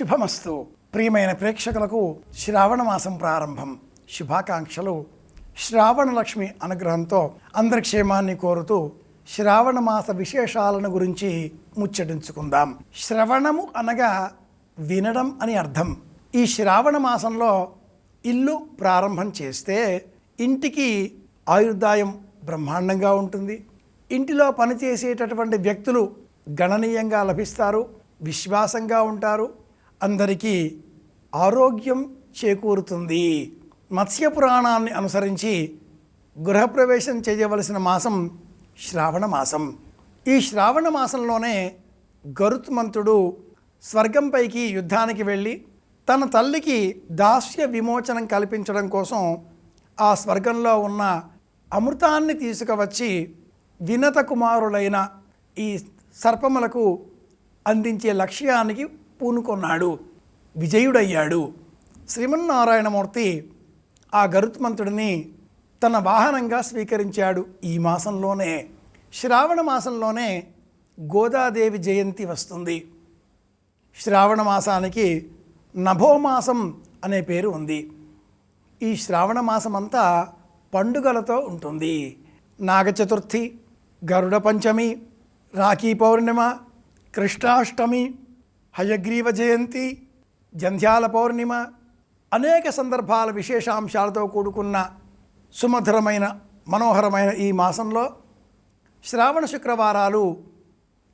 శుభమస్తు. ప్రియమైన ప్రేక్షకులకు శ్రావణ మాసం ప్రారంభం. శుభాకాంక్షలు. శ్రావణ లక్ష్మి అనుగ్రహంతో అందరి క్షేమాన్ని కోరుతూ శ్రావణ మాస విశేషాలను గురించి ముచ్చటించుకుందాం. శ్రవణము అనగా వినడం అని అర్థం. ఈ శ్రావణ మాసంలో ఇల్లు ప్రారంభం చేస్తే ఇంటికి ఆయుర్దాయం బ్రహ్మాండంగా ఉంటుంది. ఇంటిలో పనిచేసేటటువంటి వ్యక్తులు గణనీయంగా లభిస్తారు. విశ్వాసంగా ఉంటారు. అందరికీ ఆరోగ్యం చేకూరుతుంది. మత్స్య పురాణాన్ని అనుసరించి గృహప్రవేశం చేయవలసిన మాసం శ్రావణ మాసం. ఈ శ్రావణ మాసంలోనే గరుత్మంతుడు స్వర్గంపైకి యుద్ధానికి వెళ్ళి తన తల్లికి దాస్య విమోచనం కల్పించడం కోసం ఆ స్వర్గంలో ఉన్న అమృతాన్ని తీసుకువచ్చి వినత కుమారులైన ఈ సర్పములకు అందించే లక్ష్యానికి పూనుకొన్నాడు. విజయుడయ్యాడు. శ్రీమన్నారాయణమూర్తి ఆ గరుత్మంతుడిని తన వాహనంగా స్వీకరించాడు ఈ మాసంలోనే. శ్రావణ మాసంలోనే గోదాదేవి జయంతి వస్తుంది. శ్రావణ మాసానికి నభోమాసం అనే పేరు ఉంది. ఈ శ్రావణ మాసమంతా పండుగలతో ఉంటుంది. నాగ చతుర్థి గరుడ పంచమి రాఖీ పౌర్ణిమ కృష్ణాష్టమి హయగ్రీవ జయంతి జంధ్యాల పౌర్ణిమ అనేక సందర్భాల విశేషాంశాలతో కూడుకున్న సుమధురమైన మనోహరమైన ఈ మాసంలో శ్రావణ శుక్రవారాలు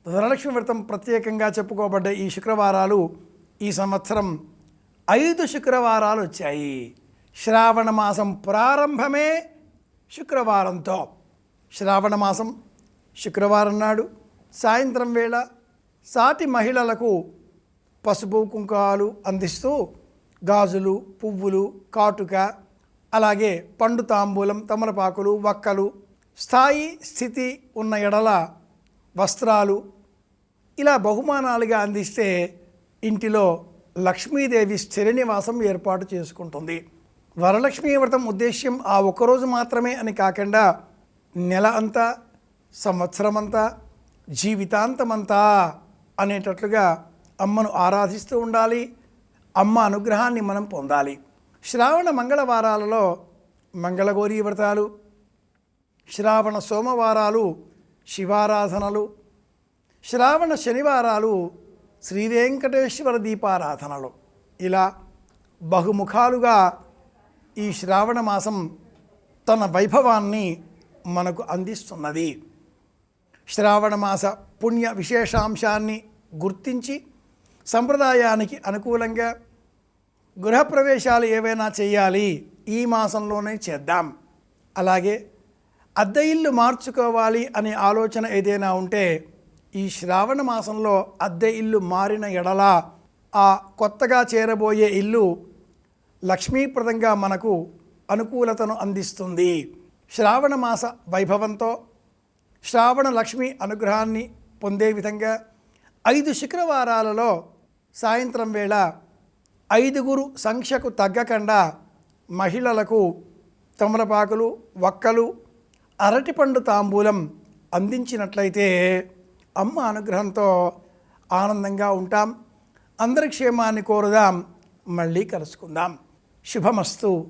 ధనలక్ష్మి వ్రతం ప్రత్యేకంగా చెప్పుకోబడ్డ ఈ శుక్రవారాలు ఈ సంవత్సరం ఐదు శుక్రవారాలు వచ్చాయి. శ్రావణ మాసం ప్రారంభమే శుక్రవారంతో. శ్రావణ మాసం శుక్రవారం నాడు సాయంత్రం వేళ సాటి మహిళలకు పసుపు కుంకాలు అందిస్తూ గాజులు పువ్వులు కాటుక అలాగే పండు తాంబూలం తమలపాకులు వక్కలు స్థాయి స్థితి ఉన్న ఎడల వస్త్రాలు ఇలా బహుమానాలుగా అందిస్తే ఇంటిలో లక్ష్మీదేవి స్థిరనివాసం ఏర్పాటు చేసుకుంటుంది. వరలక్ష్మీ వ్రతం ఉద్దేశ్యం ఆ ఒక్కరోజు మాత్రమే అని కాకుండా నెల అంతా సంవత్సరమంతా జీవితాంతమంతా అనేటట్లుగా అమ్మను ఆరాధిస్తూ ఉండాలి అమ్మ అనుగ్రహాన్ని మనం పొందాలి. శ్రావణ మంగళవారాలలో మంగళగౌరీ వ్రతాలు శ్రావణ సోమవారాలు శివారాధనలు శ్రావణ శనివారాలు శ్రీ వెంకటేశ్వర దీపారాధనలు. ఇలా బహుముఖాలుగా ఈ శ్రావణ మాసం తన వైభవాన్ని మనకు అందిస్తున్నది. శ్రావణ మాస పుణ్య విశేషాంశాన్ని గుర్తించి సంప్రదాయానికి అనుకూలంగా గృహప్రవేశాలు ఏవైనా చేయాలి ఈ మాసంలోనే చేద్దాం. అలాగే అద్దె ఇల్లు మార్చుకోవాలి అనే ఆలోచన ఏదైనా ఉంటే ఈ శ్రావణ మాసంలో అద్దె ఇల్లు మారిన ఎడల ఆ కొత్తగా చేరబోయే ఇల్లు లక్ష్మీప్రదంగా మనకు అనుకూలతను అందిస్తుంది. శ్రావణ మాస వైభవంతో శ్రావణ లక్ష్మి అనుగ్రహాన్ని పొందే విధంగా ఐదు శుక్రవారాలలో సాయంత్రం వేళ ఐదుగురు సంఖ్యకు తగ్గకుండా మహిళలకు తమలపాకులు వక్కలు అరటిపండు తాంబూలం అందించినట్లయితే అమ్మ అనుగ్రహంతో ఆనందంగా ఉంటాం. అందరి క్షేమాన్ని కోరుదాం. మళ్ళీ కలుసుకుందాం. శుభమస్తు.